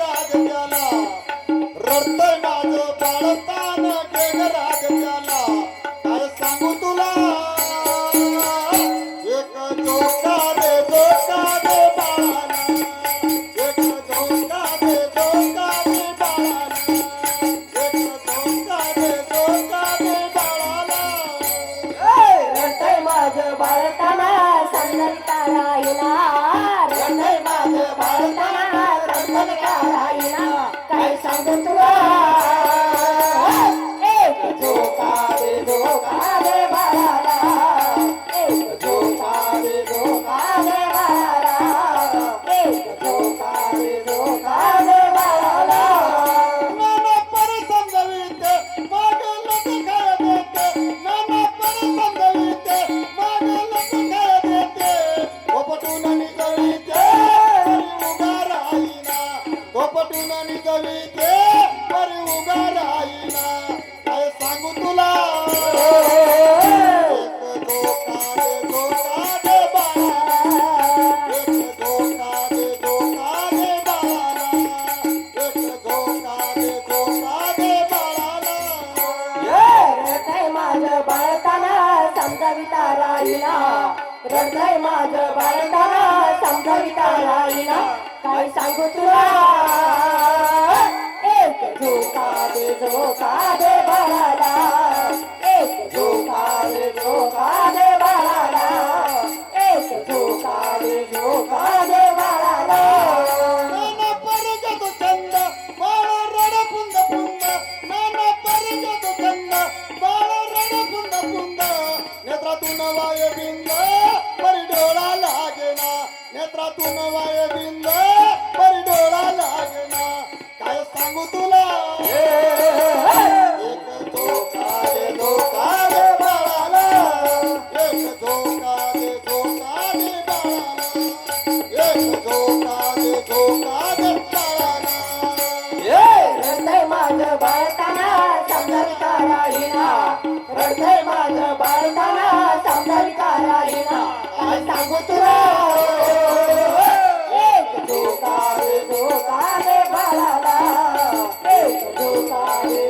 राजला रडतय माझं बाळता Hey! राहिला. हृदय माझ बाळकाला समजाविता राहिला. काय सांगू तुला? नेत्रातून वाय बिंद परिडोळा लागना. काय सांगू तुला? एक धोका रे धोका रे बाळाला. एक धोका रे धोका रे बाळाला. एक धोका रे धोका रे बाळाला हृदय माझं बाळताना समजता राहिना हृदय माझं बाळताना समजता राहिना काय सांगू तुला? Bye.